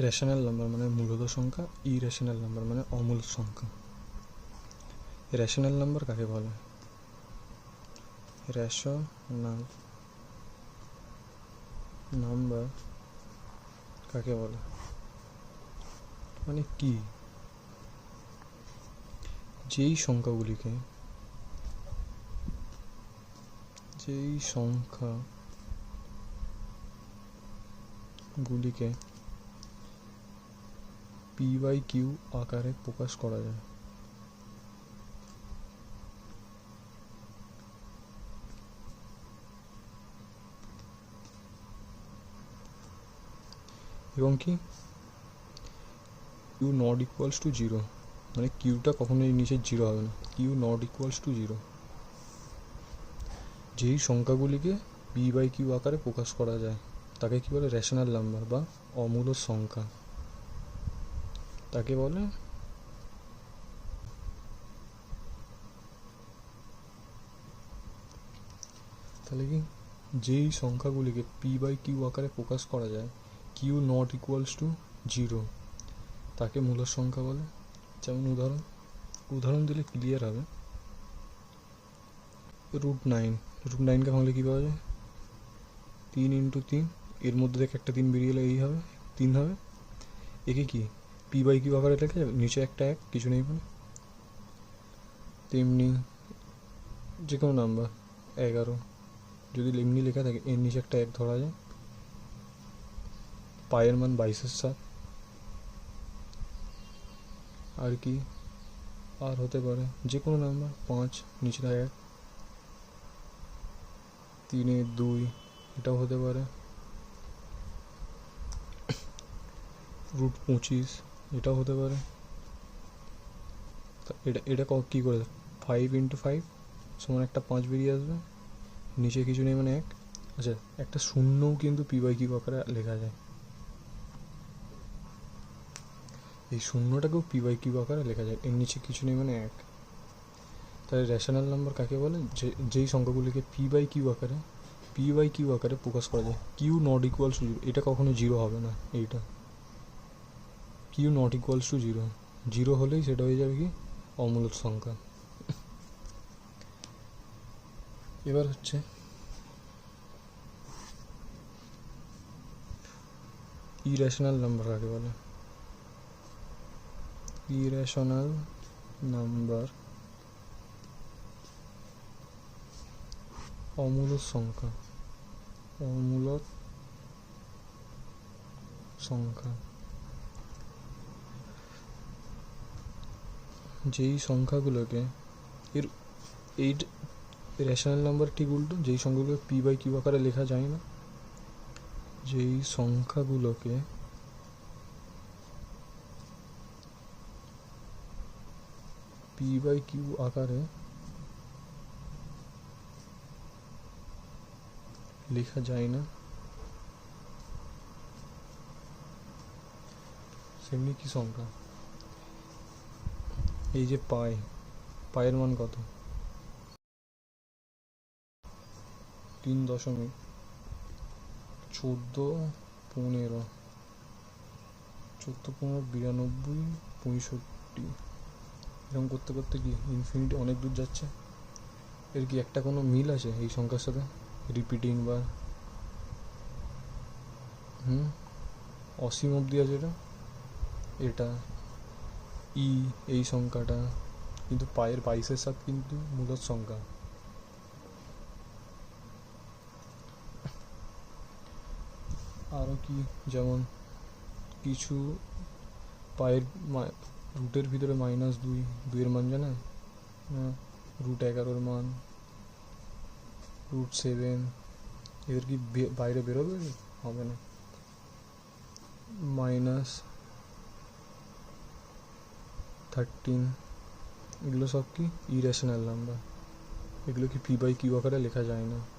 Rational number মানে মূলত সংখ্যা ইরেশনাল নাম্বার মানে অমূল সংখ্যা। রেশনাল নাম্বার কাকে বলে? রেশনাল নাম্বার কাকে বলে? মানে কি? যেই সংখ্যাগুলিকে, যেই সংখ্যা গুলিকে পি বাই কিউ আকারে প্রকাশ করা যায়। এবং কি? Q not equals to zero মানে কিউটা কখনোই নিচে জিরো হবে না। Q not equals to zero যেই সংখ্যাগুলিকে পি বাই কিউ আকারে প্রকাশ করা যায়, তাকে কি বলে রেশনাল নাম্বার বা অমূল সংখ্যা। তাকে বলে? তাহলে কি যেই সংখ্যাগুলিকে পি বাই কিউ আকারে প্রকাশ করা যায় Q not equals to zero তাকে মূলদ সংখ্যা বলে। যেমন উদাহরণ উদাহরণ দিলে ক্লিয়ার হবে। রুট নাইন রুট নাইনকে ভাঙলে কী পাওয়া যায়? তিন ইন্টু তিন, এর মধ্যে থেকে একটা তিন বেরিয়ে এলে এই হবে, তিন হবে। একে কি? পি বাই কিউ আকারে লেখা যাবে? নিচে একটা এক, কিছু নেই মানে তেমনি যে কোনো নাম্বার এগারো। যদি এমনি লেখা থাকে, এর নিচে একটা এক ধরা যায়। পায়ের মান বাইশের সাত। আর কি? আর হতে পারে যে কোনো নাম্বার পাঁচ, নিচে থাকে এক। তিনে দুই, এটাও হতে পারে। রুট পঁচিশ। এটাও হতে পারে। এটা এটা ক- করে? ফাইভ ইন্টু ফাইভ সমান একটা পাঁচ বেরিয়ে আসবে। নিচে কিছু নেই মানে এক। আচ্ছা একটা শূন্যও কিন্তু পি বাই কিউ আকারে লেখা যায়। এই শূন্যটাকেও পি বাই কিউ আকারে লেখা যায়। এর নিচে কিছু নেই মানে এক। তাহলে রেশনাল নাম্বার কাকে বলে? যে, যেই সংখ্যাগুলিকে পি বাই কিউ আকারে পি বাই কিউ আকারে প্রকাশ করা যায়। কিউ নট ইকুয়াল এটা কখনো জিরো হবে না, এইটা। Q not equals to zero zero হলেই সেটা হয়ে যাবে কি? অমূলক সংখ্যা। এবার হচ্ছে ইরেশনাল নাম্বার কাকে বলে? ইরেশনাল নাম্বার অমূলক সংখ্যা। অমূলক সংখ্যা। যেই সংখ্যাগুলোকে এর এই রেশনাল নাম্বার ঠিক উল্টো, যেই সংখ্যাগুলোকে পি বাই কিউ আকারে লেখা যায় না, যেই সংখ্যাগুলোকে পি বাই কিউ আকারে লেখা যায় না, সেমনি কি সংখ্যা? এই যে পায় পায়ের মান কত? তিন দশমিক চোদ্দ পনেরো। চোদ্দ পনেরো, বিরানব্বই, পঁয়ষট্টি। এরকম করতে করতে কি ইনফিনিটি অনেক দূর যাচ্ছে? এর কি একটা কোনো মিল আছে এই সংখ্যার সাথে? রিপিটিং বা হুম? অসীম অবধি আছে এটা? এটা। ই, এই সংখ্যাটা। কিন্তু পায়ের বাইশের সাথে কিন্তু মূলত সংখ্যা। আরও কি? যেমন কিছু পায়ের রুটের ভিতরে মাইনাস দুই, দুইয়ের মান জানে? রুট এগারোর মান রুট সেভেন এদের কি বাইরে বেরোবে? হবে না। মাইনাস থার্টিন এগুলো সব কি? ইরেশনাল নাম্বার এগুলো কি পি বাই কিউ আকারে লেখা যায় না।